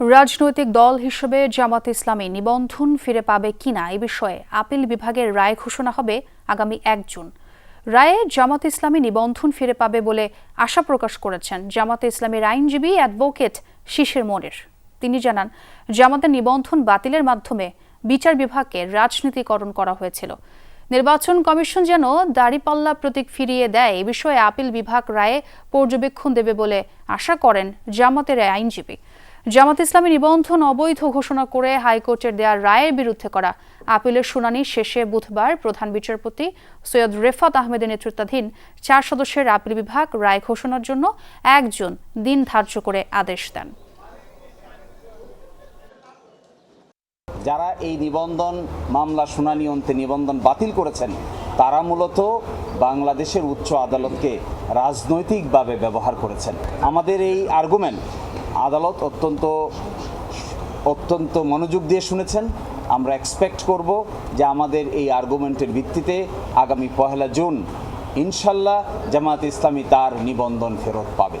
রাজনৈতিক দল হিসেবে জামাত ইসলামী নিবন্ধন ফিরে পাবে কিনা এ বিষয়ে আপিল বিভাগের রায় ঘোষণা হবে আগামী এক জুন। রায়ে জামাত ইসলামী নিবন্ধন ফিরে পাবে বলে আশা প্রকাশ করেছেন জামাত ইসলামীর আইনজীবী অ্যাডভোকেট শিশির মনির। তিনি জানান, জামাতের নিবন্ধন বাতিলের মাধ্যমে বিচার বিভাগকে রাজনীতিকরণ করা হয়েছিল। নির্বাচন কমিশন যেন দাড়িপাল্লা প্রতীক ফিরিয়ে দেয় এ বিষয়ে আপিল বিভাগ রায়ে পর্যবেক্ষণ দেবে বলে আশা করেন জামাতের আইনজীবী। জামাত ইসলামী নিবন্ধন অবৈধ ঘোষণা করে হাইকোর্টের দেয়া রায়ের বিরুদ্ধে করা আপিলের শুনানি শেষে বুধবার প্রধান বিচারপতি সৈয়দ রেফাত আহমেদের নেতৃত্বাধীন চার সদস্যের আপিল বিভাগ রায় ঘোষণার জন্য একজন দিন ধার্য করে আদেশ দেন। যারা এই নিবন্ধন মামলা শুনানি অন্তে নিবন্ধন বাতিল করেছেন, তারা মূলত বাংলাদেশের উচ্চ আদালতকে রাজনৈতিকভাবে ব্যবহার করেছেন। আমাদের এই আর্গুমেন্ট আদালত অত্যন্ত অত্যন্ত মনোযোগ দিয়ে শুনেছেন। আমরা এক্সপেক্ট করব যে আমাদের এই আর্গুমেন্টের ভিত্তিতে আগামী পহেলা জুন ইনশাল্লাহ জামাত ইসলামী তার নিবন্ধন ফেরত পাবে।